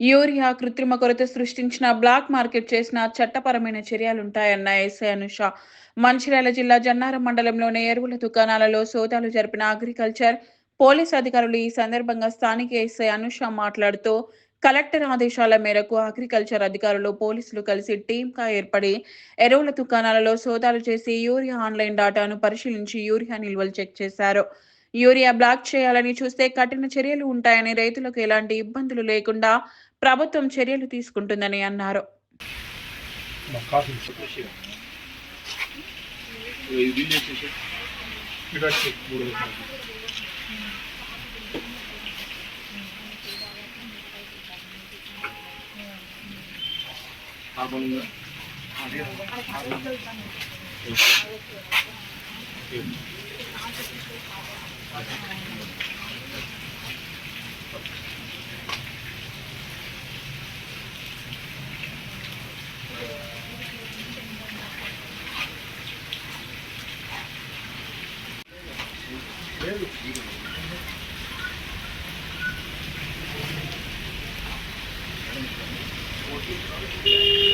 Urea కృత్రిమ కొరత సృష్టించిన బ్లాక్ మార్కెట్ చేసిన చట్టపరమైన చర్యలుంటాయన్న ఎస్ఐ అనుష. మంచిర్యాల జిల్లా జన్నారం మండలంలోని ఎరువుల దుకాణాలలో సోదాలు జరిపిన అగ్రికల్చర్ పోలీస్ అధికారులు ఈ సందర్భంగా స్థానిక ఎస్ఐ అనుష మాట్లాడుతూ కలెక్టర్ ఆదేశాల మేరకు అగ్రికల్చర్ అధికారులు పోలీసులు కలిసి టీంగా ఏర్పడి ఎరువుల దుకాణాలలో సోదాలు చేసి యూరియా ఆన్లైన్ డాటాను పరిశీలించి యూరియా నిల్వలు చెక్ చేశారు. యూరియా బ్లాక్ చేయాలని చూస్తే కఠిన చర్యలు ఉంటాయని రైతులకు ఎలాంటి ఇబ్బందులు లేకుండా ప్రభుత్వం చర్యలు తీసుకుంటుందని అన్నారు. మా కాఫీ ఇది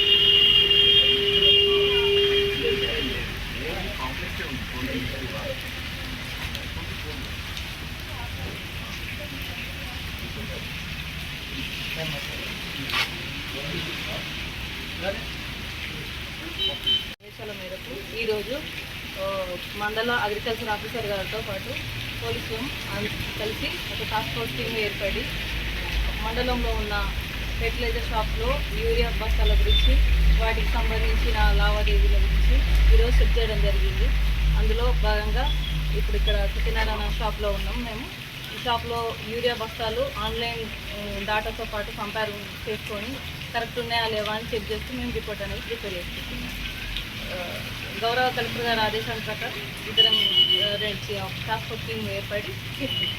ఆదేశాల మేరకు ఈరోజు మండల అగ్రికల్చర్ ఆఫీసర్ గారితో పాటు పోలీసులు కలిసి ఒక టాస్క్ ఫోర్స్ టీమ్ ఏర్పడి మండలంలో ఉన్న ఫెర్టిలైజర్ షాప్లో యూరియా బస్తాల గురించి వాటికి సంబంధించిన లావాదేవీల గురించి ఈరోజు చెక్ చేయడం జరిగింది. అందులో భాగంగా ఇప్పుడు ఇక్కడ సత్యనారాయణ షాప్లో ఉన్నాం మేము. షాప్లో యూరియా బస్తాలు ఆన్లైన్ డాటాతో పాటు కంపేర్ చేసుకొని కరెక్ట్ ఉన్నాయా లేవా అని చెక్ చేస్తూ మేము రిపోర్ట్ అనేది ప్రిపేర్ చేసుకుంటున్నాం. గౌరవ కలెక్టర్ గారి ఆదేశాల ప్రకారం ఇద్దరం టాస్క్ ఫోర్స్ టీం ఏర్పడి చేస్తున్నాం